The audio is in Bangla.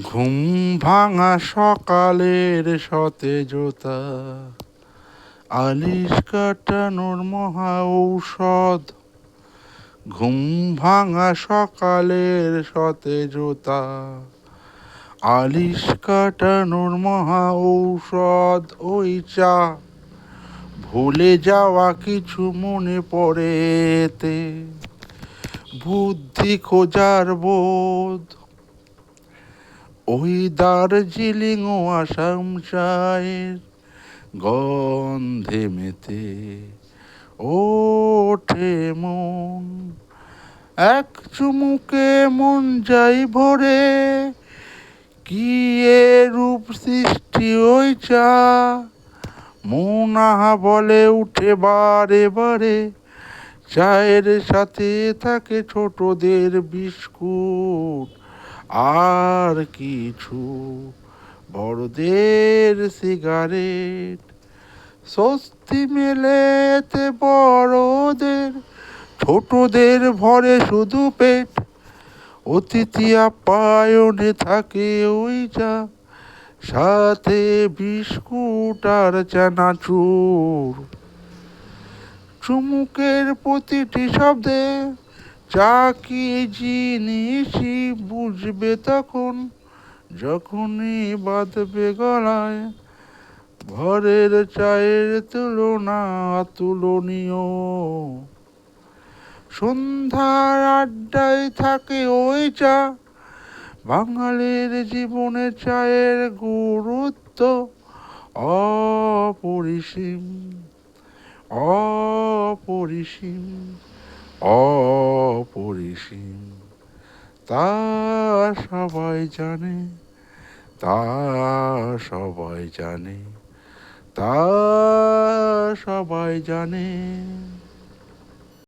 ঘুম ভাঙা সকালের সতেজতা, আলিশ কাটানোর মহা ঔষধ। ঘুম ভাঙা সকালের সতেজতা, আলিশ কাটানোর মহা ঔষধ। ওই চা ভুলে যাওয়া কিছু মনে পড়েতে, বুদ্ধি খোঁজার বোধ। ওই দার্জিলিং ও আসাম চায়ের গন্ধে মেতে ওঠে মন। এক চুমুকে মন যাই ভরে, কি এ রূপ সৃষ্টি ওই চা? মন আহা বলে উঠে বারে বারে, চায়ের সাথে থাকে ছোটদের বিস্কুট। আর কিছু। বড়দের সিগারেট স্বস্তি মেলেতে বড়দের, ছোটদের ভরে শুধু পেট। অতিথি আপ্যায়নে থাকে ওই চা, সাথে বিস্কুট আর চানাচুর। চুমুকের প্রতিটি শব্দে চা কি জিনিসই বুঝবে তখন, যখনই বাঁধবে গলায়, ঘরের চায়ের তুলনা তুলনীয়। সন্ধ্যার আড্ডায় থাকে ওই চা, বাঙালির জীবনে চায়ের গুরুত্ব অপরিসীম অপরিসীম। অপরিসীম। তা সবাই জানে তা সবাই জানে তা সবাই জানে।